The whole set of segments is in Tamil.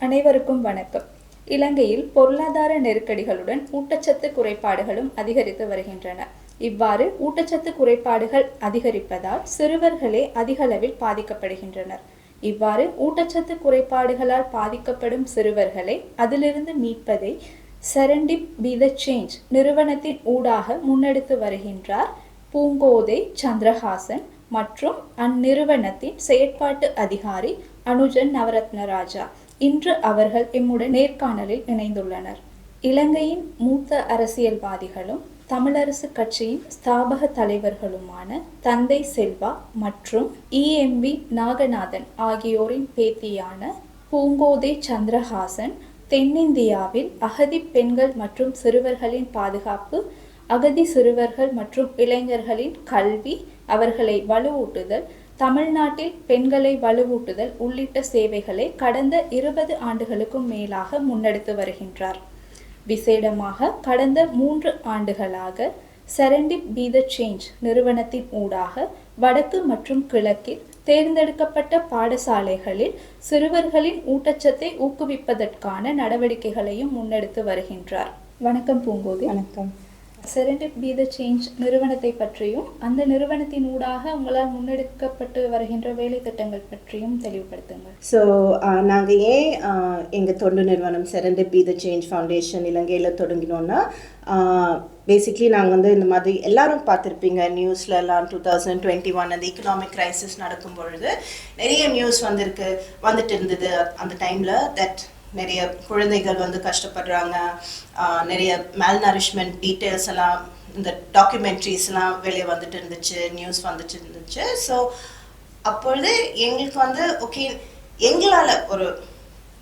அனைவருக்கும் வணக்கம். இலங்கையில் பொருளாதார நெருக்கடிகளுடன் ஊட்டச்சத்து குறைபாடுகளும் அதிகரித்து வருகின்றன. இவ்வாறு ஊட்டச்சத்து குறைபாடுகள் அதிகரிப்பதால் சிறுவர்களே அதிகளவில் பாதிக்கப்படுகின்றனர். இவ்வாறு ஊட்டச்சத்து குறைபாடுகளால் பாதிக்கப்படும் சிறுவர்களை அதிலிருந்து மீட்பதை செரண்டிப் பி த சேஞ்ச் நிறுவனத்தின் ஊடாக முன்னெடுத்து வருகின்றார் பூங்கோதை சந்திரஹாசன் மற்றும் அந்நிறுவனத்தின் செயற்பாட்டு அதிகாரி அனுஜன் நவரத்ன ராஜா இன்று அவர்கள் எம்முடன் நேர்காணலில் இணைந்துள்ளனர். இலங்கையின் மூத்த அரசியல்வாதிகளும் தமிழரசு கட்சியின் ஸ்தாபக தலைவர்களுமான தந்தை செல்வா மற்றும் இஎம்பி நாகநாதன் ஆகியோரின் பேத்தியான பூங்கோதை சந்திரஹாசன் தென்னிந்தியாவில் அகதி பெண்கள் மற்றும் சிறுவர்களின் பாதுகாப்பு அகதி சிறுவர்கள் மற்றும் இளைஞர்களின் கல்வி அவர்களை வலுவூட்டுதல் தமிழ்நாட்டில் பெண்களை வலுவூட்டுதல் உள்ளிட்ட சேவைகளை கடந்த இருபது ஆண்டுகளுக்கும் மேலாக முன்னெடுத்து வருகின்றார். விசேடமாக கடந்த மூன்று ஆண்டுகளாக செரண்டிப் பி த சேஞ்ச் நிறுவனத்தின் ஊடாக வடக்கு மற்றும் கிழக்கில் தேர்ந்தெடுக்கப்பட்ட பாடசாலைகளில் சிறுவர்களின் ஊட்டச்சத்தை ஊக்குவிப்பதற்கான நடவடிக்கைகளையும் முன்னெடுத்து வருகின்றார். வணக்கம் பூங்கோதி. வணக்கம். செரண்டிப் பி த சேஞ்ச் நிறுவனத்தை பற்றியும் அந்த நிறுவனத்தின் ஊடாக உங்களால் முன்னெடுக்கப்பட்டு வருகின்ற வேலை திட்டங்கள் பற்றியும் தெளிவுபடுத்துங்கள். ஸோ நாங்கள் ஏன் எங்கள் தொண்டு நிறுவனம் Serendip be the change foundation இலங்கையில் தொடங்கினோன்னா பேசிக்லி நாங்கள் வந்து இந்த மாதிரி எல்லாரும் பார்த்துருப்பீங்க நியூஸில் எல்லாம் டூ தௌசண்ட் டுவெண்ட்டி ஒன் அந்த இக்கனாமிக் கிரைசிஸ் நடக்கும் பொழுது நிறைய நியூஸ் வந்திருக்கு வந்துட்டு இருந்தது அந்த டைமில் தட் நிறைய குழந்தைகள் வந்து கஷ்டப்படுறாங்க. நிறைய மேல்நரிஷ்மெண்ட் டீட்டெயில்ஸ் எல்லாம் இந்த டாக்குமெண்ட்ரிஸ்லாம் வெளியே வந்துட்டு இருந்துச்சு நியூஸ் வந்துட்டு இருந்துச்சு. ஸோ அப்பொழுது எங்களுக்கு வந்து ஓகே எங்களால் ஒரு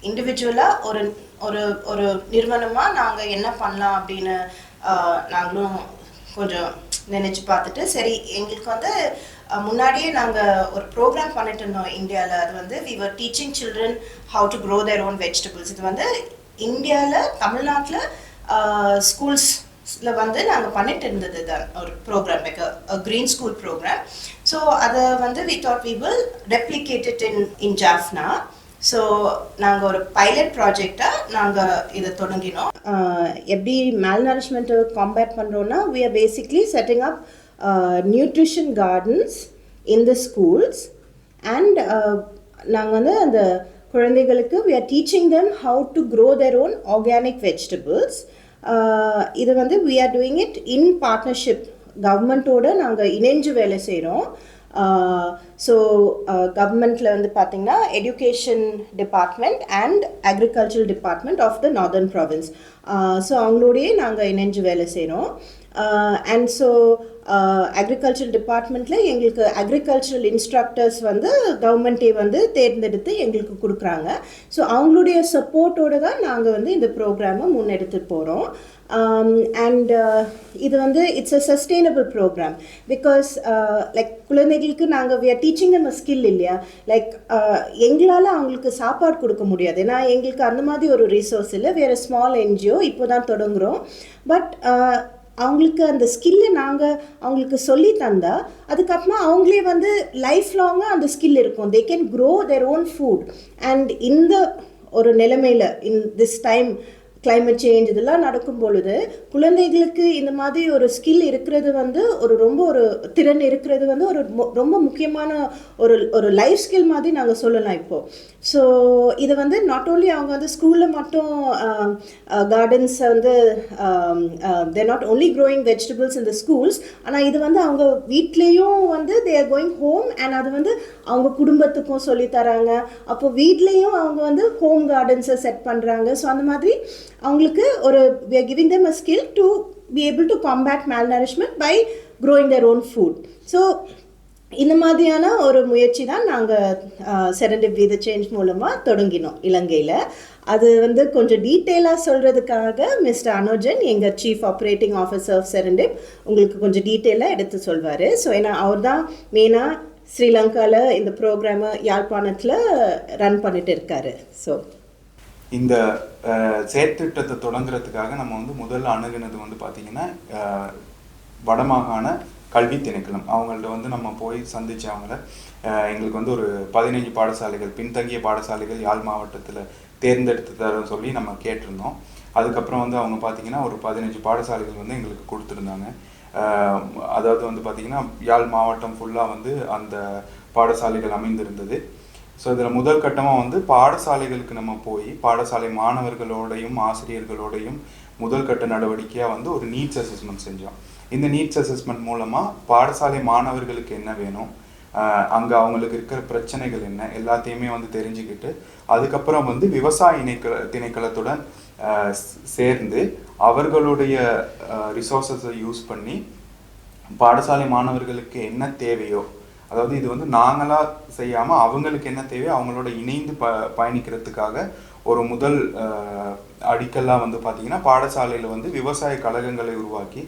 இண்டிவிஜுவலாக ஒரு ஒரு ஒரு நிறுவனமாக நாங்கள் என்ன பண்ணலாம் அப்படின்னு நாங்களும் கொஞ்சம் நினச்சி பார்த்துட்டு சரி எங்களுக்கு வந்து முன்னாடியே நாங்கள் ஒரு ப்ரோக்ராம் பண்ணிட்டு இருந்தோம் இந்தியாவில் அது வந்து we were teaching children how to grow their own vegetables இது வந்து இந்தியாவில் தமிழ்நாட்டில் ஸ்கூல்ஸில் வந்து நாங்கள் பண்ணிட்டு இருந்தது தான் ஒரு program like green school program so அதை வந்து we thought we will replicated in in Jaffna so நாங்கள் ஒரு பைலட் ப்ராஜெக்டாக நாங்கள் இதை தொடங்கினோம். எப்படி மேல் நரிஷ்மெண்ட்டை காம்பேட் பண்ணுறோன்னா we are basically setting up nutrition gardens in the schools and நாங்கள் வந்து அந்த குழந்தைகளுக்கு we are teaching them how to grow their own organic vegetables இது வந்து we are doing it in partnership கவர்மெண்ட்டோட நாங்கள் இணைஞ்சு வேலை செய்கிறோம் ஸோ கவர்மெண்ட்டில் வந்து பார்த்திங்கன்னா education department and agricultural department of the northern province so அவங்களோடையே நாங்கள் இணைஞ்சு வேலை செய்கிறோம் அண்ட் ஸோ அக்ரிகல்ச்சர் டிபார்ட்மெண்ட்டில் எங்களுக்கு அக்ரிகல்ச்சரல் இன்ஸ்ட்ரக்டர்ஸ் வந்து கவர்மெண்ட்டே வந்து தேர்ந்தெடுத்து எங்களுக்கு கொடுக்குறாங்க. ஸோ அவங்களுடைய சப்போர்ட்டோடு தான் நாங்கள் வந்து இந்த ப்ரோக்ராமை முன்னெடுத்து போகிறோம் அண்ட் um, uh, இது வந்து it's a sustainable program because like குழந்தைகளுக்கு நாங்கள் வி ஆர் டீச்சிங் நம்ம ஸ்கில் இல்லையா? லைக் uh, எங்களால் அவங்களுக்கு சாப்பாடு கொடுக்க முடியாது. ஏன்னா எங்களுக்கு அந்த மாதிரி ஒரு ரிசோர்ஸ் இல்லை. வேறு ஸ்மால் என்ஜிஓ இப்போ தான் தொடங்குகிறோம் பட் அவங்களுக்கு அந்த ஸ்கில்லை நாங்கள் அவங்களுக்கு சொல்லி தந்தால் அதுக்கப்புறமா அவங்களே வந்து லைஃப் லாங்காக அந்த ஸ்கில் இருக்கும். They can grow their own food and இந்த ஒரு நிலைமையில் in this time climate change இதெல்லாம் நடக்கும் பொழுது குழந்தைகளுக்கு இந்த மாதிரி ஒரு ஸ்கில் இருக்கிறது வந்து ஒரு ரொம்ப ஒரு திறன் இருக்கிறது வந்து ஒரு ரொம்ப முக்கியமான ஒரு ஒரு லைஃப் ஸ்கில் மாதிரி நாங்கள் சொல்லலாம் இப்போது ஸோ இதை வந்து நாட் ஓன்லி அவங்க வந்து ஸ்கூலில் மட்டும் கார்டன்ஸை வந்து தேர் நாட் ஓன்லி க்ரோயிங் வெஜிடபிள்ஸ் இந்த ஸ்கூல்ஸ் ஆனால் இது வந்து அவங்க வீட்லேயும் வந்து they are going home and அது வந்து அவங்க குடும்பத்துக்கும் சொல்லித்தராங்க அப்போ வீட்லேயும் அவங்க வந்து ஹோம் கார்டன்ஸை செட் பண்ணுறாங்க ஸோ அந்த மாதிரி அவங்களுக்கு ஒரு we giving giving them skill skill to to compact to combat malnourishment by growing their own so இந்த மாதிரியான ஒரு முயற்சி தான் நாங்கள் செரண்டிப் வித சேஞ்ச் மூலமாக தொடங்கினோம் இலங்கையில். அது வந்து கொஞ்சம் டீட்டெயிலாக சொல்கிறதுக்காக மிஸ்டர் அனுஜன் எங்கள் chief operating officer of Serendip உங்களுக்கு கொஞ்சம் டீட்டெயிலாக எடுத்து சொல்வார். ஸோ ஏன்னா அவர் தான் மெயினாக ஸ்ரீலங்காவில் இந்த ப்ரோக்ராமை யாழ்ப்பாணத்தில் ரன் பண்ணிட்டு இருக்காரு. ஸோ இந்த செயற்திட்டத்தை தொடங்குறதுக்காக நம்ம வந்து முதல்ல அணுகுனது வந்து பார்த்தீங்கன்னா வடமாகாண கல்வி திணைக்களம். அவங்கள்ட்ட வந்து நம்ம போய் சந்திச்சு அவங்கள எங்களுக்கு வந்து ஒரு பதினைஞ்சு பாடசாலைகள் பின்தங்கிய பாடசாலைகள் யாழ் மாவட்டத்தில் தேர்ந்தெடுத்து தரோன்னு சொல்லி நம்ம கேட்டிருந்தோம். அதுக்கப்புறம் வந்து அவங்க பார்த்தீங்கன்னா ஒரு பதினஞ்சு பாடசாலைகள் வந்து எங்களுக்கு கொடுத்துருந்தாங்க. அதாவது வந்து பார்த்தீங்கன்னா யாழ் மாவட்டம் ஃபுல்லாக வந்து அந்த பாடசாலைகள் அமைந்திருந்தது. ஸோ இதில் முதல் கட்டமாக வந்து பாடசாலைகளுக்கு நம்ம போய் பாடசாலை மாணவர்களோடையும் ஆசிரியர்களோடையும் முதல் கட்ட நடவடிக்கையாக வந்து ஒரு நீட்ஸ் அசஸ்மெண்ட் செஞ்சோம். இந்த நீட்ஸ் அசஸ்மெண்ட் மூலமாக பாடசாலை மாணவர்களுக்கு என்ன வேணும்? அங்கே அவங்களுக்கு இருக்கிற பிரச்சனைகள் என்ன? எல்லாத்தையுமே வந்து தெரிஞ்சுக்கிட்டு அதுக்கப்புறம் வந்து விவசாய இணைக்கள திணைக்களத்துடன் சேர்ந்து அவர்களுடைய ரிசோர்ஸஸை யூஸ் பண்ணி பாடசாலை மாணவர்களுக்கு என்ன தேவையோ அதாவது இது வந்து நாங்களாக செய்யாமல் அவங்களுக்கு என்ன தேவையோ அவங்களோட இணைந்து ப பயணிக்கிறதுக்காக ஒரு முதல் அடிக்கல்லாம் வந்து பார்த்திங்கன்னா பாடசாலையில் வந்து விவசாய கழகங்களை உருவாக்கி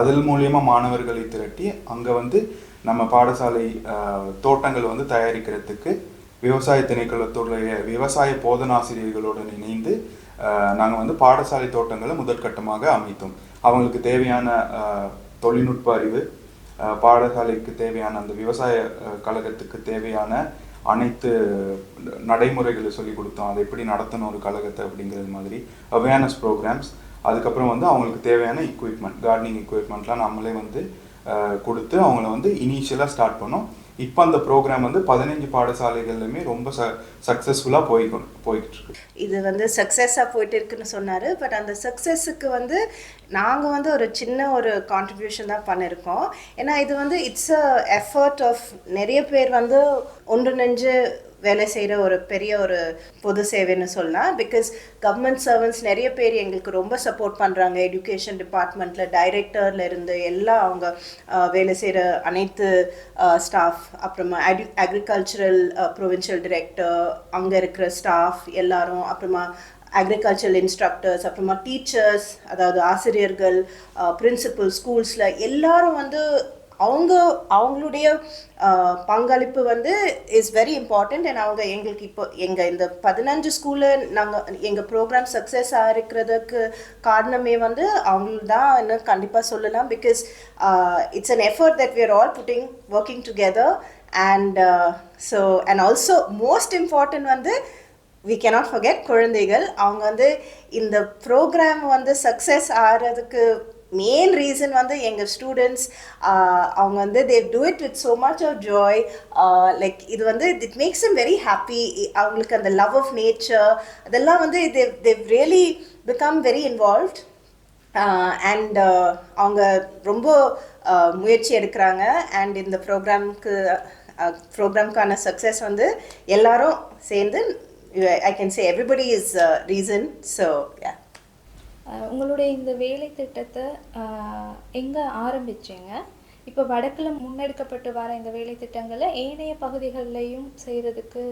அதன் மூலியமாக மாணவர்களை திரட்டி அங்கே வந்து நம்ம பாடசாலை தோட்டங்கள் வந்து தயாரிக்கிறதுக்கு விவசாய திணைக்களத்துடைய விவசாய போதனாசிரியர்களுடன் இணைந்து நாங்கள் வந்து பாடசாலை தோட்டங்களை முதற்கட்டமாக அமைத்தோம். அவங்களுக்கு தேவையான தொழில்நுட்ப அறிவு பாடசாலைக்கு தேவையான அந்த விவசாய கழகத்துக்கு தேவையான அனைத்து நடைமுறைகளை சொல்லி கொடுத்தோம். அதை எப்படி நடத்தணும் ஒரு கழகத்தை அப்படிங்கிறது மாதிரி அவேர்னஸ் ப்ரோக்ராம்ஸ் அதுக்கப்புறம் வந்து அவங்களுக்கு தேவையான எக்யூப்மெண்ட் கார்டனிங் எக்யூப்மெண்ட்லாம் நம்மளே வந்து கொடுத்து அவங்கள வந்து இனிஷியலாக ஸ்டார்ட் பண்ணோம். இப்போ அந்த ப்ரோக்ராம் வந்து பதினஞ்சு பாடசாலைகள்லையுமே ரொம்ப ச சக்ஸஸ்ஃபுல்லாக போய்க்கணும் போய்கிட்டு இருக்கு இது வந்து சக்ஸஸாக போயிட்டு இருக்குன்னு சொன்னார். பட் அந்த சக்ஸஸுக்கு வந்து நாங்கள் வந்து ஒரு சின்ன ஒரு கான்ட்ரிபியூஷன் தான் பண்ணியிருக்கோம் ஏன்னா இது வந்து இட்ஸ் அ எஃபர்ட் ஆஃப் நிறைய பேர் வந்து ஒன்றிணைஞ்சு வேலை செய்கிற ஒரு பெரிய ஒரு பொது சேவைன்னு சொல்லலாம். பிகாஸ் கவர்மெண்ட் சர்வன்ஸ் நிறைய பேர் எங்களுக்கு ரொம்ப சப்போர்ட் பண்ணுறாங்க எஜுகேஷன் டிபார்ட்மெண்ட்டில் டைரக்டரில் இருந்து எல்லாம் அவங்க வேலை செய்கிற அனைத்து ஸ்டாஃப் அப்புறமா அக்ரி அக்ரிகல்ச்சரல் ப்ரொவின்ஷியல் டிரெக்டர் அங்கே இருக்கிற ஸ்டாஃப் எல்லாரும் அப்புறமா அக்ரிகல்ச்சரல் இன்ஸ்ட்ரக்டர்ஸ் அப்புறமா டீச்சர்ஸ் அதாவது ஆசிரியர்கள் பிரின்சிபல் ஸ்கூல்ஸில் எல்லாரும் வந்து அவங்க அவங்களுடைய பங்களிப்பு வந்து இஸ் வெரி இம்பார்ட்டண்ட் அண்ட் அவங்க எங்களுக்கு இப்போ எங்கள் இந்த பதினஞ்சு ஸ்கூலில் நாங்கள் எங்கள் ப்ரோக்ராம் சக்ஸஸ் ஆகிருக்கிறதுக்கு காரணமே வந்து அவங்களுக்கு தான் இன்னும் கண்டிப்பாக சொல்லலாம் because it's an effort that we all putting working together and so and also most important வந்து வி கேனாட் ஃபர்கெட் குழந்தைகள். அவங்க வந்து இந்த ப்ரோக்ராம் வந்து சக்ஸஸ் ஆகிறதுக்கு மெயின் ரீசன் வந்து எங்கள் ஸ்டூடெண்ட்ஸ் அவங்க வந்து they do it with so much of joy like இது வந்து it makes them very happy அவங்களுக்கு அந்த லவ் ஆஃப் நேச்சர் அதெல்லாம் வந்து தே Dev really become very involved and அவங்க ரொம்ப முயற்சி எடுக்கிறாங்க. அண்ட் இந்த ப்ரோக்ராம்க்கு ப்ரோக்ராம்க்கான சக்ஸஸ் வந்து எல்லாரும் சேர்ந்து I can say everybody is reason so yeah உங்களுடைய இந்த வேலை திட்டத்தை எங்கே ஆரம்பிச்சீங்க? இப்போ வடக்கில் முன்னெடுக்கப்பட்டு வர இந்த வேலை திட்டங்களை ஏனைய பகுதிகள்லையும் செய்கிறதுக்கு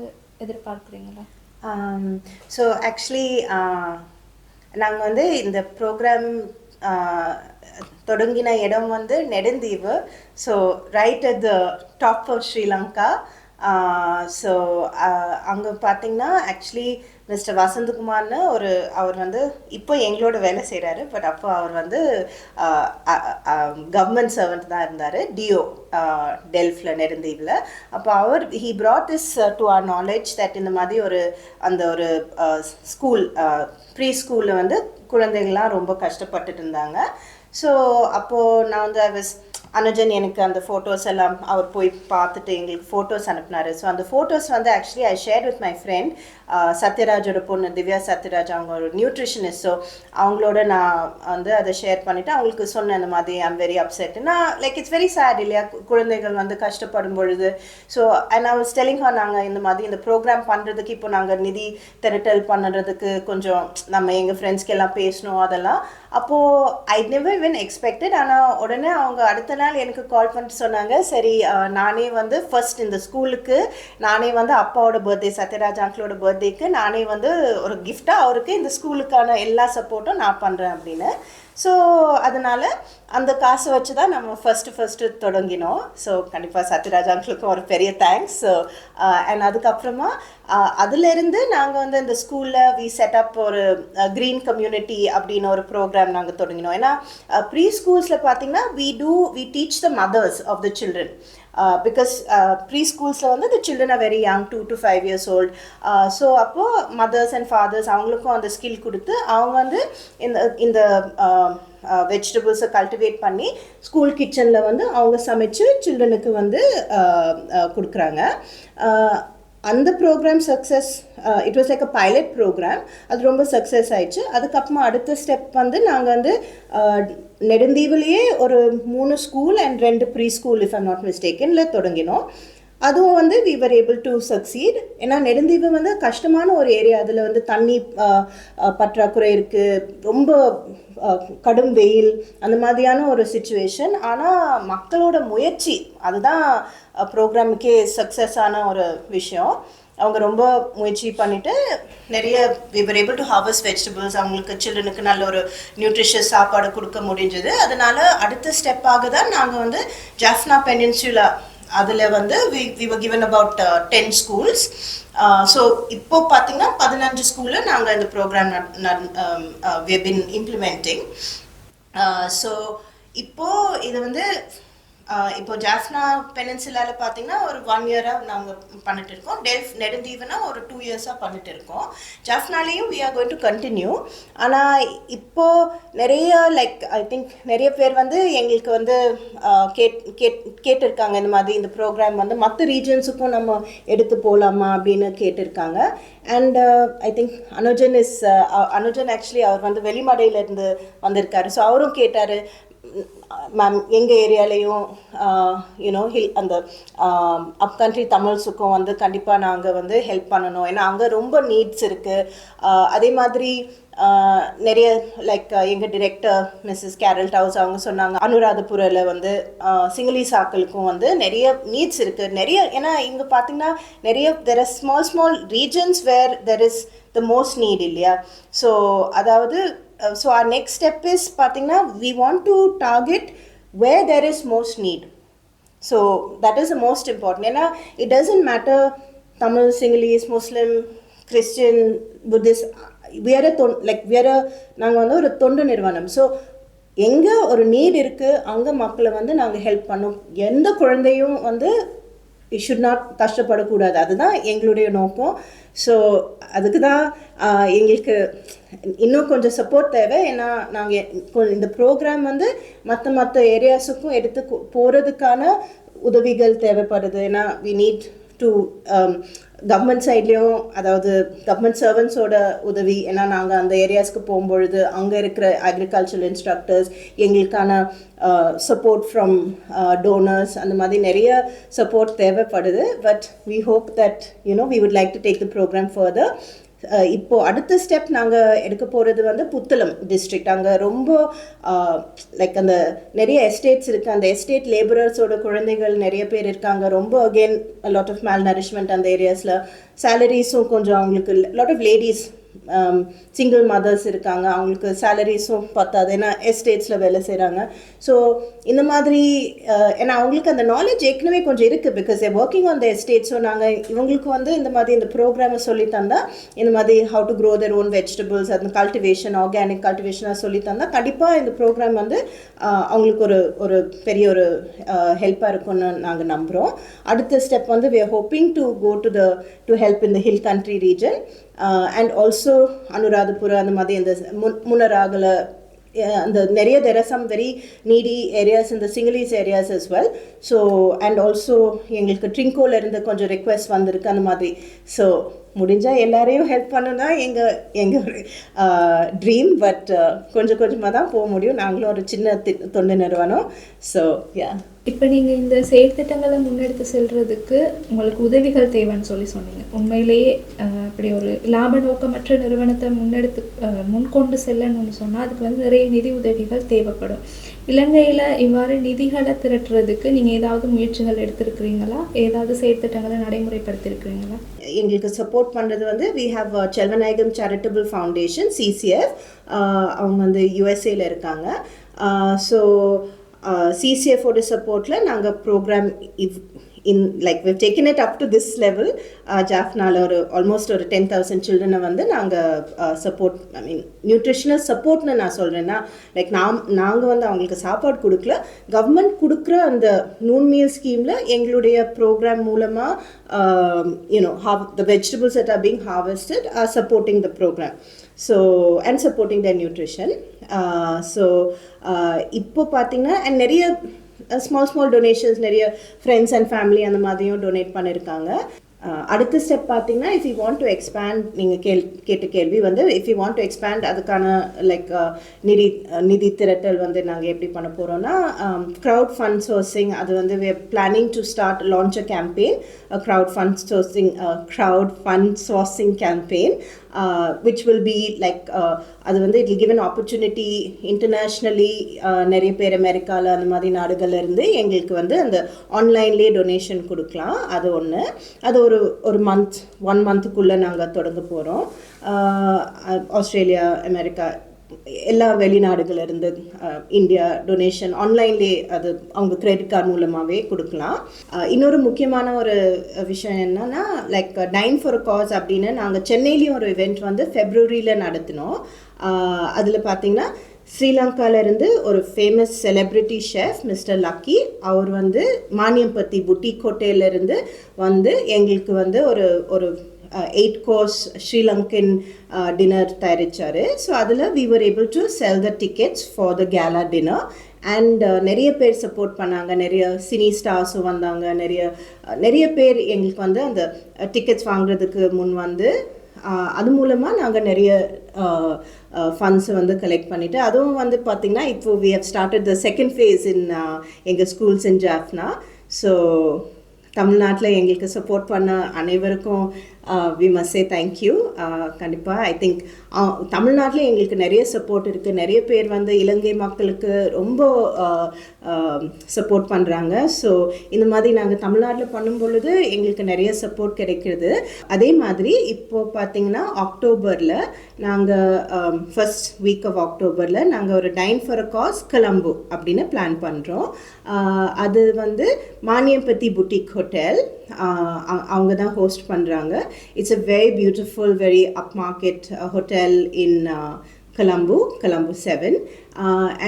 எதிர்பார்க்குறீங்களா? ஸோ um, ஆக்சுவலி uh, நாங்கள் வந்து இந்த ப்ரோக்ராம் uh, தொடங்கின இடம் வந்து Neduntheevu. So right at the top of Sri Lanka so அங்கே பார்த்தீங்கன்னா ஆக்சுவலி மிஸ்டர் வசந்தகுமார்னு ஒரு அவர் வந்து இப்போ எங்களோட வேலை செய்கிறாரு பட் அப்போ அவர் வந்து கவர்மெண்ட் சர்வெண்ட் தான் இருந்தார். டிஓ டெல்ஃபில் நெருந்தீவில் அப்போ அவர் he brought is to our knowledge that இந்த மாதிரி ஒரு அந்த ஒரு ஸ்கூல் ப்ரீ ஸ்கூலில் வந்து குழந்தைகள்லாம் ரொம்ப கஷ்டப்பட்டுட்டு இருந்தாங்க. ஸோ அப்போது நான் வந்து ஐ was அனுஜன் எனக்கு அந்த ஃபோட்டோஸ் எல்லாம் அவர் போய் பார்த்துட்டு எங்களுக்கு ஃபோட்டோஸ் அனுப்பினார். ஸோ அந்த ஃபோட்டோஸ் வந்து actually I share with my friend சத்யராஜோட பொண்ணு திவ்யா சத்யராஜ். அவங்க ஒரு நியூட்ரிஷனிஸ்ட் ஸோ அவங்களோட நான் வந்து அதை ஷேர் பண்ணிவிட்டு அவங்களுக்கு சொன்னேன் இந்த மாதிரி ஐம் வெரி அப்செட் நான் லைக் இட்ஸ் வெரி சேட் இல்லையா? குழந்தைகள் வந்து கஷ்டப்படும் பொழுது. So and I was telling her நாங்கள் இந்த மாதிரி இந்த ப்ரோக்ராம் பண்ணுறதுக்கு இப்போ நாங்கள் நிதி திரட்டல் பண்ணுறதுக்கு கொஞ்சம் நம்ம எங்கள் ஃப்ரெண்ட்ஸ்க்கு எல்லாம் பேசணும் அதெல்லாம். அப்போது ஐ நெவர் வின் எக்ஸ்பெக்டட் ஆனால் உடனே அவங்க அடுத்த நாள் எனக்கு கால் பண்ணிட்டு சொன்னாங்க. சரி நானே வந்து ஃபர்ஸ்ட் இந்த ஸ்கூலுக்கு நானே வந்து அப்பாவோட பர்த்டே சத்யராஜ் அங்கிளோட பர்த்டேக்கு நானே வந்து ஒரு கிஃப்டாக அவருக்கு இந்த ஸ்கூலுக்கான எல்லா சப்போர்ட்டும் நான் பண்ணுறேன் அப்படின்னு. ஸோ அதனால் அந்த காசை வச்சு தான் நம்ம ஃபஸ்ட்டு ஃபஸ்ட்டு தொடங்கினோம். ஸோ கண்டிப்பாக சத்யராஜ் அங்கிளுக்கும் ஒரு பெரிய தேங்க்ஸ் ஸோ அண்ட் அதுக்கப்புறமா uh, அதுலேருந்து நாங்கள் வந்து இந்த ஸ்கூலில் வி செட் அப் ஒரு uh, க்ரீன் கம்யூனிட்டி அப்படின்னு ஒரு ப்ரோக்ராம் நாங்கள் தொடங்கினோம். ஏன்னா ப்ரீ ஸ்கூல்ஸில் பார்த்தீங்கன்னா we do we teach the mothers of the children because pre ஸ்கூல்ஸில் வந்து the children are very young two to five years old so அப்போது மதர்ஸ் அண்ட் ஃபாதர்ஸ் அவங்களுக்கும் அந்த ஸ்கில் கொடுத்து அவங்க வந்து இந்த இந்த வெஜிடபிள்ஸை கல்டிவேட் பண்ணி ஸ்கூல் கிச்சனில் வந்து அவங்க சமைச்சு சில்ட்ரனுக்கு வந்து uh, uh, கொடுக்குறாங்க. Uh, அந்த program success it was like a pilot program அது ரொம்ப சக்ஸஸ் ஆயிடுச்சு. அதுக்கப்புறமா அடுத்த ஸ்டெப் வந்து நாங்கள் வந்து நெடுந்தீவுலேயே ஒரு மூணு ஸ்கூல் அண்ட் ரெண்டு pre school if I'm not மிஸ்டேக்கனில் தொடங்கினோம். அதுவும் வந்து we were able to succeed ஏன்னா நெடுந்தீவு வந்து கஷ்டமான ஒரு ஏரியா அதில் வந்து தண்ணி பற்றாக்குறை இருக்குது ரொம்ப கடும் வெயில் அந்த மாதிரியான ஒரு சுச்சுவேஷன் ஆனால் மக்களோட முயற்சி அதுதான் ப்ரோக்ராமுக்கே சக்ஸஸ் ஆன ஒரு விஷயம். அவங்க ரொம்ப முயற்சி பண்ணிட்டு நிறைய we were able to harvest vegetables அவங்களுக்கு சில்ட்ரனுக்கு நல்ல ஒரு நியூட்ரிஷியஸ் சாப்பாடு கொடுக்க முடிஞ்சது. அதனால அடுத்த ஸ்டெப்பாக தான் நாங்கள் வந்து ஜாஃப்னா பெனின்சுலா அதில் வந்து we we were given about ten schools so இப்போ பார்த்தீங்கன்னா பதினஞ்சு ஸ்கூலில் நாங்கள் இந்த program we been implementing so இப்போது இது வந்து இப்போ ஜாஃப்னா பெனன்சிலால பார்த்தீங்கன்னா ஒரு ஒன் இயராக நாங்கள் பண்ணிட்டு இருக்கோம். டெல்ஃப் நெடுந்தீவுனா ஒரு டூ இயர்ஸாக பண்ணிட்டு இருக்கோம். ஜாஃப்னாலேயும் we are going to continue ஆனால் இப்போது நிறைய லைக் ஐ திங்க் நிறைய பேர் வந்து எங்களுக்கு வந்து கேட் கேட் கேட்டிருக்காங்க இந்த மாதிரி இந்த ப்ரோக்ராம் வந்து. மற்ற ரீஜன்ஸுக்கும் நம்ம எடுத்து போகலாமா அப்படின்னு கேட்டிருக்காங்க. And I think Anujan is Anujan actually அவர் வந்து வெளிமடையிலேருந்து வந்திருக்காரு. ஸோ அவரும் கேட்டார் மேம் எங்கள் ஏரியாலேயும் யூனோ ஹில் அந்த அப் கண்ட்ரி தமிழ்ஸுக்கும் வந்து கண்டிப்பாக நாங்கள் வந்து ஹெல்ப் பண்ணணும். ஏன்னா அங்கே ரொம்ப நீட்ஸ் இருக்குது அதே மாதிரி நிறைய லைக் எங்கள் டிரெக்டர் மிஸ்ஸஸ் கேரல் டவுஸ் அவங்க சொன்னாங்க அனுராதபுரில் வந்து சிங்களி சாக்களுக்கும் வந்து நிறைய நீட்ஸ் இருக்குது நிறைய ஏன்னா இங்கே பார்த்தீங்கன்னா நிறைய there are small small regions where there is the most need இல்லையா? ஸோ அதாவது so our next step is பார்த்தீங்கன்னா we want to target where there is most need so that is a most important ஏன்னா it doesn't matter Tamil Sinhalese Muslim Christian Buddhist வேற தொன் லைக் வேற நாங்கள் வந்து ஒரு தொண்டு நிறுவனம். ஸோ எங்கே ஒரு நீட் இருக்குது அங்கே மக்களை வந்து நாங்கள் ஹெல்ப் பண்ணோம். எந்த குழந்தையும் வந்து ஷுட் நாட் கஷ்டப்படக்கூடாது. அதுதான் எங்களுடைய நோக்கம். ஸோ அதுக்கு தான் எங்களுக்கு இன்னும் கொஞ்சம் சப்போர்ட் தேவை. ஏன்னா நாங்கள் இந்த ப்ரோக்ராம் வந்து மற்ற மற்ற ஏரியாஸுக்கும் எடுத்து போகிறதுக்கான உதவிகள் தேவைப்படுது. ஏன்னா வி நீட் டு கவர்மெண்ட் சைட்லேயும் அதாவது கவர்மெண்ட் சர்வன்ஸோட உதவி. ஏன்னா நாங்கள் அந்த ஏரியாஸ்க்கு போகும்பொழுது அங்கே இருக்கிற அக்ரிகல்ச்சரல் இன்ஸ்ட்ரக்டர்ஸ் எங்களுக்கான சப்போர்ட் ஃப்ரம் டோனர்ஸ் அந்த மாதிரி நிறைய சப்போர்ட் தேவைப்படுது. But we hope that you know we would like to take the program further இப்போ அடுத்த ஸ்டெப் நாங்கள் எடுக்க போகிறது வந்து புத்தளம் டிஸ்ட்ரிக்ட் அங்கே ரொம்ப லைக் அந்த நிறைய எஸ்டேட்ஸ் இருக்குது அந்த எஸ்டேட் லேபரர்ஸோட குழந்தைகள் நிறைய பேர் இருக்காங்க. ரொம்ப again lot of male nourishment அந்த ஏரியாஸில் சேலரிஸும் கொஞ்சம் அவங்களுக்கு lot of ladies Um, single mothers இருக்காங்க அவங்களுக்கு சேலரிஸும் பத்தாது. ஏன்னா எஸ்டேட்ஸில் வேலை செய்கிறாங்க ஸோ இந்த மாதிரி uh, ஏன்னா அவங்களுக்கு அந்த நாலேஜ் ஏற்கனவே கொஞ்சம் இருக்குது because a working on the estate so நாங்கள் இவங்களுக்கு வந்து இந்த மாதிரி இந்த ப்ரோக்ராமை சொல்லி தந்தால் இந்த மாதிரி how to grow their own vegetables அந்த கல்டிவேஷன் ஆர்கானிக் கல்டிவேஷனாக சொல்லி தந்தால் கண்டிப்பாக இந்த ப்ரோக்ராம் வந்து uh, அவங்களுக்கு ஒரு ஒரு பெரிய ஒரு uh, ஹெல்ப்பாக இருக்கும்னு நாங்கள் நம்புகிறோம் அடுத்த ஸ்டெப் வந்து we are hoping to go to the to help in the hill country region and also Anuradhapura அந்த மாதிரி அந்த முன் முன்னராகல அந்த நிறைய there are some very needy areas இந்த Sinhalese areas as well so and also எங்களுக்கு ட்ரிங்கோல இருந்து கொஞ்சம் ரெக்வெஸ்ட் வந்திருக்கு அந்த மாதிரி. ஸோ முடிஞ்சால் எல்லாரையும் ஹெல்ப் பண்ணுனா எங்கள் எங்கள் ஒரு uh, ட்ரீம் பட் uh, கொஞ்சம் கொஞ்சமாக தான் போக முடியும். நாங்களும் ஒரு சின்ன தொண்டு நிறுவனம். ஸோ யா இப்போ நீங்கள் இந்த செயற்திட்டங்களை முன்னெடுத்து செல்றதுக்கு உங்களுக்கு உதவிகள் தேவைன்னு சொல்லி சொன்னீங்க. உண்மையிலேயே அப்படி ஒரு லாப நோக்கமற்ற நிறுவனத்தை முன்னெடுத்து முன்கொண்டு செல்லணும்னு சொன்னால் அதுக்கு வந்து நிறைய நிதி உதவிகள் தேவைப்படும். இலங்கையில் இவ்வாறு நிதிகளை திரட்டுறதுக்கு நீங்கள் ஏதாவது முயற்சிகள் எடுத்திருக்கிறீங்களா? ஏதாவது செயற்திட்டங்களை நடைமுறைப்படுத்தியிருக்கிறீங்களா எங்களுக்கு சப்போர்ட் பண்ணுறது வந்து we have Selvanayagam charitable foundation CCF அவங்க வந்து யூஎஸ்ஏல இருக்காங்க. Uh, ஸோ சிசிஎஃபோட சப்போர்ட்டில் நாங்கள் program even like we've taken it up to this level ஜாஃப்னால் ஒரு ஆல்மோஸ்ட் ஒரு டென் தௌசண்ட் சில்ட்ரனை வந்து நாங்கள் சப்போர்ட் ஐ மீன் நியூட்ரிஷனல் சப்போர்ட்னு நான் சொல்கிறேன்னா லைக் நாம் நாங்கள் வந்து அவங்களுக்கு சாப்பாடு கொடுக்கல. கவர்மெண்ட் கொடுக்குற அந்த நூன் மீல் ஸ்கீமில் எங்களுடைய ப்ரோக்ராம் மூலமாக you know have the vegetables that are being harvested are supporting the programme so and supporting the nutrition so இப்போ பார்த்தீங்கன்னா அண்ட் நிறைய ஸ்மால் ஸ்மால் டொனேஷன்ஸ் நிறைய ஃப்ரெண்ட்ஸ் அண்ட் ஃபேமிலி அந்த மாதிரியும் டொனேட் பண்ணியிருக்காங்க அடுத்த ஸ்டெப் பார்த்தீங்கன்னா if you want to expand நீங்கள் கேள் கேட்ட கேள்வி வந்து if you want to expand அதுக்கான லைக் நிதி நிதி திரட்டல் வந்து நாங்கள் எப்படி பண்ண போகிறோம்னா க்ரௌட் ஃபண்ட் சோர்சிங் அது வந்து we planning to start launch a campaign crowd fund crowd crowd fund uh, campaign which will be like அது வந்து it give an opportunity uh, நிறைய பேர் அமெரிக்காவில் அந்த மாதிரி நாடுகள்லேருந்து எங்களுக்கு வந்து அந்த ஆன்லைன்லேயே டொனேஷன் கொடுக்கலாம். அது ஒன்று அது ஒரு ஒரு மந்த் ஒன் மந்த்துக்குள்ளே நாங்கள் தொடங்க போகிறோம் uh, ஆஸ்திரேலியா அமெரிக்கா எல்லா வெளிநாடுகளிலிருந்து இந்தியா டொனேஷன் ஆன்லைன்லேயே அது அவங்க கிரெடிட் கார்டு மூலமாகவே கொடுக்கலாம். இன்னொரு முக்கியமான ஒரு விஷயம் என்னன்னா லைக் டைன் ஃபார் காஸ் அப்படின்னு நாங்கள் சென்னையிலையும் ஒரு இவெண்ட் வந்து ஃபெப்ரவரியில் நடத்தினோம். அதில் பார்த்தீங்கன்னா ஸ்ரீலங்கால இருந்து ஒரு famous celebrity chef mister Lucky அவர் வந்து மானியம்பத்தி புட்டிக் வந்து எங்களுக்கு வந்து ஒரு ஒரு எயிட் கோர்ஸ் ஸ்ரீலங்கன் டின்னர் தயாரிச்சார். ஸோ அதில் we were able to sell the tickets for the gala dinner and நிறைய பேர் சப்போர்ட் பண்ணாங்க. நிறைய சினி ஸ்டார்ஸும் வந்தாங்க. நிறைய uh, நிறைய பேர் எங்களுக்கு வந்து அந்த uh, டிக்கெட்ஸ் வாங்குறதுக்கு முன் வந்து uh, அது மூலமாக நாங்கள் நிறைய ஃபண்ட்ஸ் வந்து கலெக்ட் பண்ணிவிட்டு அதுவும் வந்து பார்த்திங்கன்னா இப்போ we have started the second phase in எங்கள் ஸ்கூல்ஸ் இன் ஜாஃப்னா ஸோ தமிழ்நாட்டில் எங்களுக்கு சப்போர்ட் பண்ண அனைவருக்கும் Uh, வி மஸ் சே தேங்க்யூ uh, கண்டிப்பாக ஐ திங்க் uh, தமிழ்நாட்டில் எங்களுக்கு நிறைய சப்போர்ட் இருக்குது நிறைய பேர் வந்து இலங்கை மக்களுக்கு ரொம்ப சப்போர்ட் பண்ணுறாங்க ஸோ இந்த மாதிரி நாங்கள் தமிழ்நாட்டில் பண்ணும் பொழுது எங்களுக்கு நிறைய சப்போர்ட் கிடைக்கிறது. அதே மாதிரி இப்போ பார்த்தீங்கன்னா அக்டோபரில் நாங்கள் ஃபஸ்ட் um, வீக் ஆஃப் அக்டோபரில் நாங்கள் ஒரு டைன் ஃபார் அ காஸ் கொலம்பு அப்படின்னு பிளான் பண்ணுறோம் அது வந்து மானியம்பத்தி புட்டிக் ஹோட்டல் அவங்க தான் ஹோஸ்ட் பண்ணுறாங்க it's a very beautiful very up market hotel in Colombo Colombo seven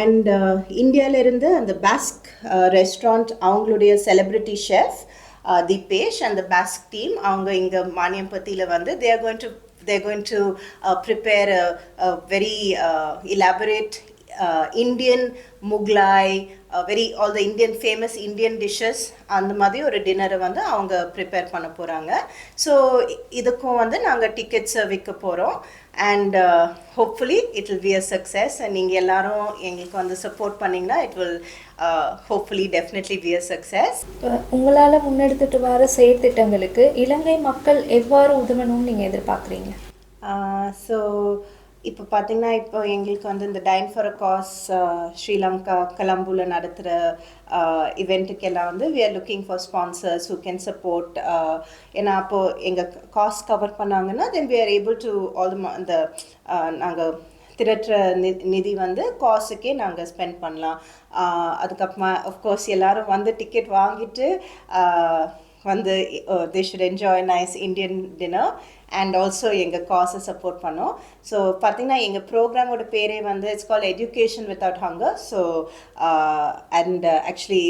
and இந்தியாவிலேருந்து அந்த பாஸ்க் ரெஸ்டாரண்ட் அவங்களுடைய செலிப்ரிட்டி ஷெஃப் தீபேஷ் அந்த பாஸ்க் டீம் அவங்க இங்கே மானியம்பத்தியில் வந்து there going to there going to prepare prepare a, uh, uh, Mughlai, uh, very all the Indian famous Indian dishes அந்த மாதிரி ஒரு டின்னரை வந்து அவங்க ப்ரிப்பேர் பண்ண போகிறாங்க ஸோ இதுக்கும் வந்து நாங்கள் டிக்கெட்ஸை விற்க போகிறோம் and hopefully it will be a success and நீங்கள் எல்லாரும் எங்களுக்கு வந்து சப்போர்ட் பண்ணிங்கன்னா it will hopefully definitely be a success உங்களால் முன்னெடுத்துட்டு வர செயற்திட்டங்களுக்கு இலங்கை மக்கள் எவ்வாறு உதவணும்னு நீங்கள் எதிர்பார்க்குறீங்க? ஸோ இப்போ பார்த்தீங்கன்னா இப்போ எங்களுக்கு வந்து இந்த dine for a cause Sri Lanka கலம்பூவில் நடத்துகிற இவெண்ட்டுக்கெல்லாம் வந்து we are looking for sponsors who can support ஏன்னா அப்போது எங்கள் காஸ்ட் கவர் பண்ணாங்கன்னா then we are able to all அந்த நாங்கள் திரட்டுற நி நிதி வந்து காசுக்கே நாங்கள் ஸ்பெண்ட் பண்ணலாம். அதுக்கப்புறமா அஃப்கோர்ஸ் எல்லோரும் வந்து டிக்கெட் வாங்கிட்டு வந்து they should enjoy nice Indian dinner and also எங்கள் காசை சப்போர்ட் பண்ணோம். ஸோ பார்த்தீங்கன்னா எங்கள் ப்ரோக்ராமோட பேரே வந்து it's call education without hunger so and actually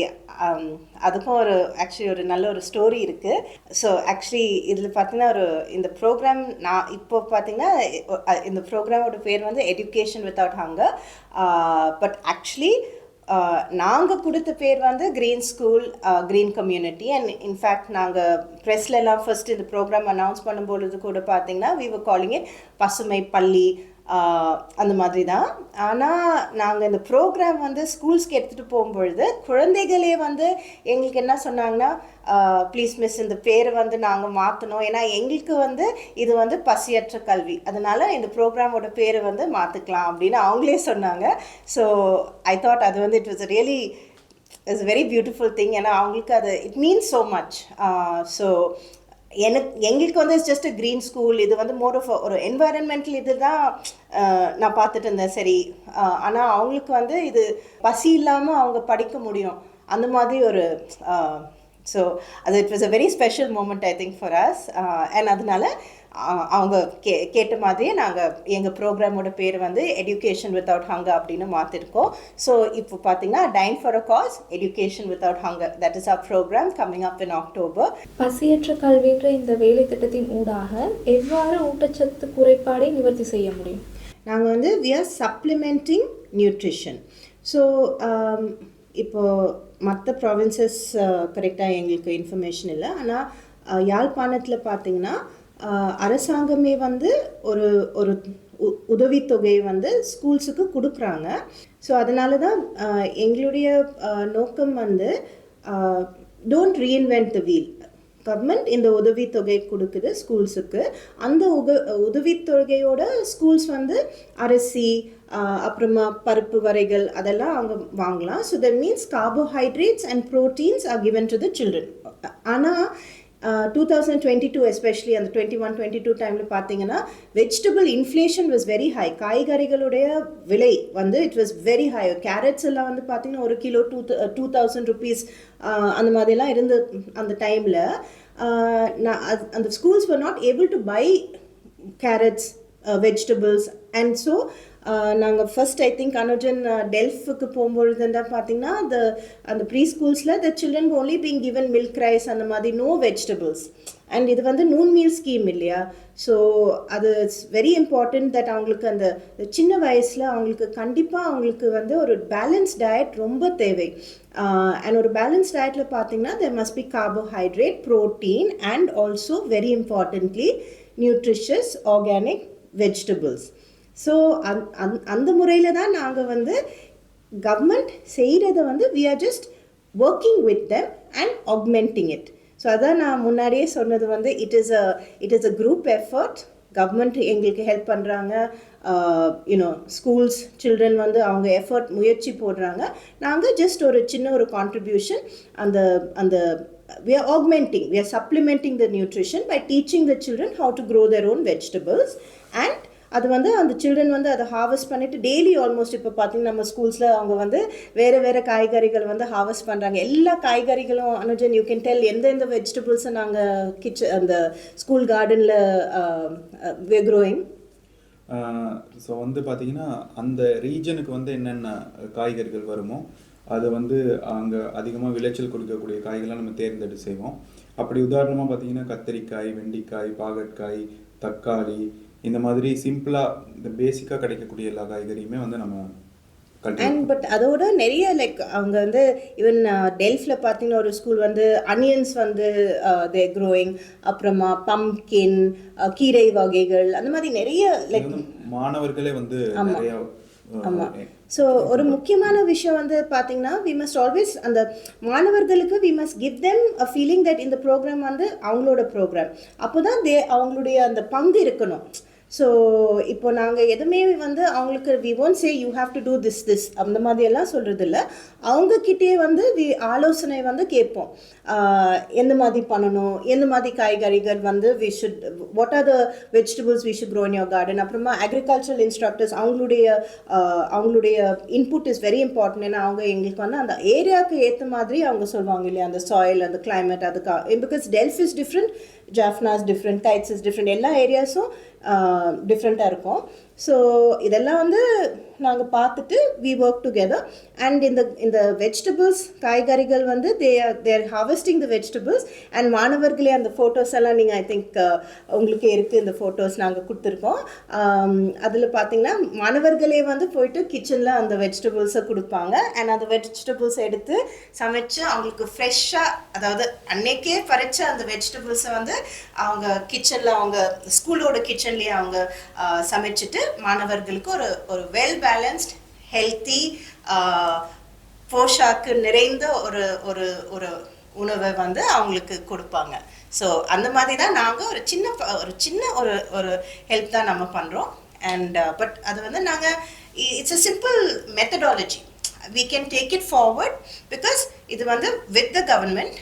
அதுக்கும் ஒரு ஆக்சுவலி ஒரு நல்ல ஒரு ஸ்டோரி இருக்குது ஸோ ஆக்சுவலி இதில் பார்த்தீங்கன்னா ஒரு இந்த ப்ரோக்ராம் நான் இப்போ பார்த்தீங்கன்னா இந்த ப்ரோக்ராமோட பேர் வந்து education without hunger but actually நாங்கள் கொடுத்த பேர் வந்து green school green community and in fact நாங்கள் ப்ரெஸ்லலாம் ஃபர்ஸ்ட் இந்த ப்ரோக்ராம் அனௌன்ஸ் பண்ணும்பொழுது கூட பார்த்தீங்கன்னா வி வர் காலிங் இட் பசுமை பள்ளி அந்த மாதிரி தான் ஆனால் நாங்கள் இந்த ப்ரோக்ராம் வந்து ஸ்கூல்ஸ்க்கு எடுத்துகிட்டு போகும்பொழுது குழந்தைகளே வந்து எங்களுக்கு என்ன சொன்னாங்கன்னா ப்ளீஸ் மிஸ் இந்த பேரை வந்து நாங்கள் மாற்றணும் ஏன்னா எங்களுக்கு வந்து இது வந்து பசியற்ற கல்வி. அதனால் இந்த ப்ரோக்ராமோட பேரை வந்து மாற்றிக்கலாம் அப்படின்னு அவங்களே சொன்னாங்க. ஸோ ஐ தாட் அது வந்து it was really it's very beautiful thing ஏன்னா அவங்களுக்கு அது it means so much so எனக்கு எங்களுக்கு வந்து இட்ஸ் ஜஸ்ட் க்ரீன் ஸ்கூல் இது வந்து மோர் ஆஃப் ஒரு என்வாயரன்மெண்டல் இது தான் நான் பார்த்துட்டு இருந்தேன். சரி ஆனால் அவங்களுக்கு வந்து இது பசி இல்லாமல் அவங்க படிக்க முடியும். அந்த மாதிரி ஒரு ஸோ அது it was a very special moment I think for us and அதனால அவங்க கே கேட்ட மாதிரியே நாங்கள் எங்கள் ப்ரோக்ராமோட பேர் வந்து எஜுகேஷன் வித்தவுட் ஹங்கர் அப்படின்னு மாற்றிருக்கோம் ஸோ இப்போ பார்த்தீங்கன்னா dine for a cause education without hunger that is a program coming up in October பசியற்ற கல்வின்ற இந்த வேலை திட்டத்தின் ஊடாக எவ்வாறு ஊட்டச்சத்து குறைபாடை நிவர்த்தி செய்ய முடியும்? நாங்கள் வந்து we are supplementing nutrition so இப்போது மற்ற ப்ராவின்சஸ் கரெக்டாக எங்களுக்கு இன்ஃபர்மேஷன் இல்லை. ஆனால் யாழ்ப்பாணத்தில் பார்த்தீங்கன்னா அரசாங்கமே வந்து ஒரு ஒரு உ- உதவித்தொகையை வந்து ஸ்கூல்ஸுக்கு கொடுக்குறாங்க. ஸோ அதனால தான் எங்களுடைய நோக்கம் வந்து don't reinvent the wheel government இந்த உதவித்தொகை கொடுக்குது ஸ்கூல்ஸுக்கு அந்த உக உதவித்தொகையோட ஸ்கூல்ஸ் வந்து அரிசி அப்புறமா பருப்பு வரைகள் அதெல்லாம் அவங்க வாங்கலாம். So that means carbohydrates and proteins are given to the children ஆனால் two thousand twenty two especially அந்த டுவெண்ட்டி ஒன் டுவெண்ட்டி டூ டைமில் பார்த்தீங்கன்னா vegetable inflation was very high காய்கறிகளுடைய விலை வந்து it was very high carrots எல்லாம் வந்து பார்த்தீங்கன்னா ஒரு kilo two two thousand rupees அந்த மாதிரிலாம் இருந்து அந்த டைமில் uh, நான் அந்த schools were not able to buy carrots vegetables and so நாங்கள் ஃபர்ஸ்ட் ஐ திங்க் அனுஜன் டெல்ஃபுக்கு போகும்பொழுதுண்டா பார்த்தீங்கன்னா அந்த அந்த pre ஸ்கூல்ஸில் the children only being given milk rice அந்த மாதிரி நோ வெஜிடபிள்ஸ் அண்ட் இது வந்து நூன் மீல் ஸ்கீம் இல்லையா? ஸோ அது இட்ஸ் வெரி இம்பார்ட்டன்ட் தட் அவங்களுக்கு அந்த சின்ன வயசில் அவங்களுக்கு கண்டிப்பாக அவங்களுக்கு வந்து ஒரு பேலன்ஸ் டயட் ரொம்ப தேவை. அண்ட் ஒரு பேலன்ஸ் டயட்டில் பார்த்தீங்கன்னா there must be carbohydrate protein and also very importantly nutritious organic vegetables so அந் அந் அந்த முறையில் தான் நாங்கள் வந்து கவர்மெண்ட் செய்கிறத வந்து we are just working with them and augmenting it so அதான் நான் முன்னாடியே சொன்னது வந்து it is a it is a group effort government எங்களுக்கு ஹெல்ப் பண்ணுறாங்க யூனோ ஸ்கூல்ஸ் சில்ட்ரன் வந்து அவங்க எஃபர்ட் முயற்சி போடுறாங்க. நாங்கள் ஜஸ்ட் ஒரு சின்ன ஒரு கான்ட்ரிபியூஷன் அந்த அந்த we are augmenting we are supplementing the nutrition by teaching the children how to grow their own vegetables and அது வந்து அந்த சில்ட்ரன் வந்து அதை ஹார்வெஸ்ட் பண்ணிட்டு டெய்லி ஆல்மோஸ்ட் இப்போ பார்த்தீங்கன்னா நம்ம ஸ்கூல்ஸில் அவங்க வந்து வேறு வேறு காய்கறிகள் வந்து ஹார்வெஸ்ட் பண்ணுறாங்க எல்லா காய்கறிகளும் அனுஜன் யூ கேன் டெல் எந்தெந்த வெஜிடபிள்ஸை நாங்கள் கிச்சன் அந்த ஸ்கூல் கார்டனில் க்ரோயிங் ஸோ வந்து பார்த்தீங்கன்னா அந்த ரீஜனுக்கு வந்து என்னென்ன காய்கறிகள் வருமோ அது வந்து அங்கே அதிகமாக விளைச்சல் கொடுக்கக்கூடிய காய்களை நம்ம தேர்ந்தெடுத்து செய்வோம். அப்படி உதாரணமாக பார்த்தீங்கன்னா கத்திரிக்காய் வெண்டைக்காய் பாகற்காய் தக்காளி இந்த மாதிரி சிம்பிளாக இந்த பேசிக்காக கிடைக்கக்கூடிய எல்லா காய்கறியுமே வந்து நம்ம அண்ட் பட் அதோட நிறைய லைக் அவங்க வந்து ஈவன் டெல்ஃபில் பார்த்தீங்கன்னா ஒரு ஸ்கூல் வந்து அனியன்ஸ் வந்து தே க்ரோயிங் அப்புறமா பம்கின் கீரை வகைகள் அந்த மாதிரி நிறைய லைக் மாணவர்களே வந்து ஆமா. நிறைய ஆமா. அஹ், ஸோ ஒரு முக்கியமான விஷயம் வந்து பார்த்தீங்கன்னா வி மஸ்ட் ஆல்வேஸ் அந்த மாணவர்களுக்கு we must give them a feeling that இந்த ப்ரோக்ராம் வந்து அவங்களோட ப்ரோக்ராம் அப்போ தான் தே அவங்களுடைய அந்த பங்கு இருக்கணும். ஸோ இப்போ நாங்கள் எதுவுமே வந்து அவங்களுக்கு we won't say you have to do this this அந்த மாதிரியெல்லாம் சொல்கிறது இல்லை அவங்கக்கிட்டே வந்து வி ஆலோசனை வந்து கேட்போம். எந்த மாதிரி பண்ணணும்? எந்த மாதிரி காய்கறிகள் வந்து we should what are the vegetables we should grow in your garden அப்புறமா அக்ரிகல்ச்சரல் இன்ஸ்ட்ரக்டர்ஸ் அவங்களுடைய அவங்களுடைய இன்புட் இஸ் வெரி இம்பார்ட்டன்ட் ஏன்னா அவங்க எங்களுக்கு வந்து அந்த ஏரியாவுக்கு ஏற்ற மாதிரி அவங்க சொல்லுவாங்க இல்லையா அந்த சாயில் அந்த கிளைமேட் அதுக்காக because Delft is different Jaffna's different கைட்ஸஸ் is different எல்லா ஏரியாஸும் டிஃப்ரெண்ட்டாக இருக்கும். ஸோ இதெல்லாம் வந்து நாங்கள் பார்த்துட்டு வி ஒர்க் டுகெதர் அண்ட் இந்த இந்த வெஜிடபிள்ஸ் காய்கறிகள் வந்து they are their harvesting the vegetables and மாணவர்களே அந்த ஃபோட்டோஸ் எல்லாம் நீங்கள் ஐ திங்க் uh, உங்களுக்கு இருக்குது இந்த ஃபோட்டோஸ் நாங்கள் கொடுத்துருக்கோம். Um, அதில் பார்த்தீங்கன்னா மாணவர்களே வந்து போயிட்டு கிச்சனில் அந்த வெஜிடபிள்ஸை கொடுப்பாங்க. அண்ட் அந்த வெஜிடபிள்ஸ் எடுத்து சமைச்சு அவங்களுக்கு ஃப்ரெஷ்ஷாக அதாவது அன்னைக்கே பறிச்ச அந்த வெஜிடபிள்ஸை வந்து அவங்க கிச்சனில் அவங்க ஸ்கூலோட கிச்சன்லேயே அவங்க uh, சமைச்சிட்டு மாணவர்களுக்கு ஒரு ஒரு வெல் பேலன்ஸ்ட் ஹெல்த்தி போஷாக்கு நிறைந்த ஒரு ஒரு ஒரு உணவை வந்து அவங்களுக்கு கொடுப்பாங்க. ஸோ அந்த மாதிரி தான் நாங்கள் ஒரு சின்ன ஒரு சின்ன ஒரு ஒரு ஹெல்ப் தான் நம்ம பண்ணுறோம் அண்ட் பட் அது வந்து நாங்கள் it's a simple methodology we can take it forward because இது வந்து with the government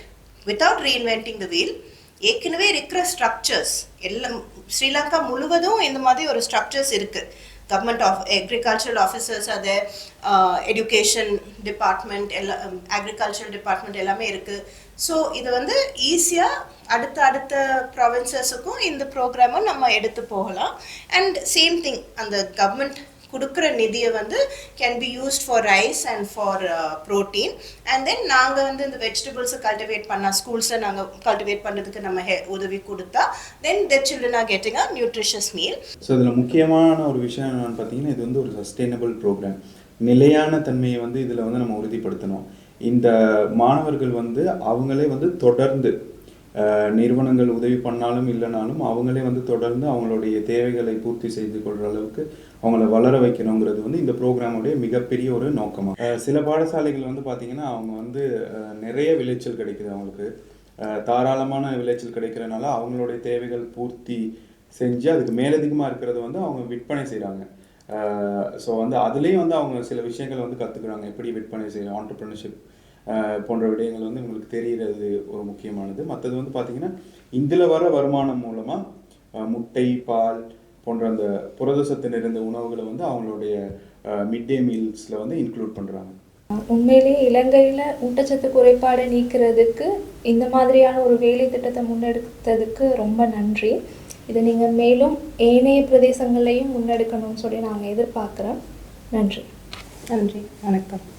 without reinventing the wheel ஏற்கனவே இருக்கிற ஸ்ட்ரக்சர்ஸ் எல்லாம் ஸ்ரீலங்கா முழுவதும் இந்த மாதிரி ஒரு ஸ்ட்ரக்சர்ஸ் இருக்குது கவர்மெண்ட் ஆஃப் அக்ரிகல்ச்சரல் ஆஃபீஸர்ஸ் அது எஜுகேஷன் டிபார்ட்மெண்ட் எல்லா அக்ரிகல்ச்சரல் டிபார்ட்மெண்ட் எல்லாமே இருக்குது ஸோ இது வந்து ஈஸியாக அடுத்த அடுத்த ப்ராவின்சஸுக்கும் இந்த ப்ரோக்ராமும் நம்ம எடுத்து போகலாம். அண்ட் சேம் திங் அந்த கவர்மெண்ட் கொடுக்குற நிதியை வந்து can be used for rice and for protein and then நாங்கள் வந்து இந்த வெஜிடபிள்ஸை கல்டிவேட் பண்ணால் ஸ்கூல்ஸை நாங்கள் கல்டிவேட் பண்ணுறதுக்கு நம்ம ஹெ உதவி கொடுத்தா then the children are getting a nutritious meal so இதில் முக்கியமான ஒரு விஷயம் என்னன்னு பார்த்தீங்கன்னா இது வந்து ஒரு சஸ்டைனபிள் ப்ரோக்ராம் நிலையான தன்மையை வந்து இதில் வந்து நம்ம உறுதிப்படுத்தணும். இந்த மாணவர்கள் வந்து அவங்களே வந்து தொடர்ந்து நிறுவனங்கள் உதவி பண்ணாலும் இல்லைனாலும் அவங்களே வந்து தொடர்ந்து அவங்களுடைய தேவைகளை பூர்த்தி செய்து கொள்கிற அளவுக்கு அவங்கள வளர வைக்கணுங்கிறது வந்து இந்த ப்ரோக்ராமுடைய மிகப்பெரிய ஒரு நோக்கமாக சில பாடசாலைகள் வந்து பார்த்திங்கன்னா அவங்க வந்து நிறைய விளைச்சல் கிடைக்குது அவங்களுக்கு. தாராளமான விளைச்சல் கிடைக்கிறனால அவங்களுடைய தேவைகள் பூர்த்தி செஞ்சு அதுக்கு மேலதிகமாக இருக்கிறத வந்து அவங்க விற்பனை செய்கிறாங்க ஸோ வந்து அதுலேயும் வந்து அவங்க சில விஷயங்கள் வந்து கற்றுக்குறாங்க எப்படி விற்பனை செய்யணும் ஆண்டர்பிரினர்ஷிப் போன்ற விடயங்கள் வந்து உங்களுக்கு தெரிகிறது ஒரு முக்கியமானது. மற்றது வந்து பார்த்திங்கன்னா இதில் வர வருமானம் மூலமாக முட்டை பால் போன்ற அந்த புரதசத்து நிறைந்த உணவுகளை வந்து அவங்களுடைய மிட் டே மீல்ஸில் வந்து இன்க்ளூட் பண்ணுறாங்க உண்மையிலேயே இலங்கையில் ஊட்டச்சத்து குறைபாடை நீக்கிறதுக்கு இந்த மாதிரியான ஒரு வேலை திட்டத்தை முன்னெடுத்ததுக்கு ரொம்ப நன்றி. இதை நீங்கள் மேலும் ஏனைய பிரதேசங்களையும் முன்னெடுக்கணும்னு சொல்லி நாங்கள் எதிர்பார்க்குறோம். நன்றி. நன்றி. வணக்கம்.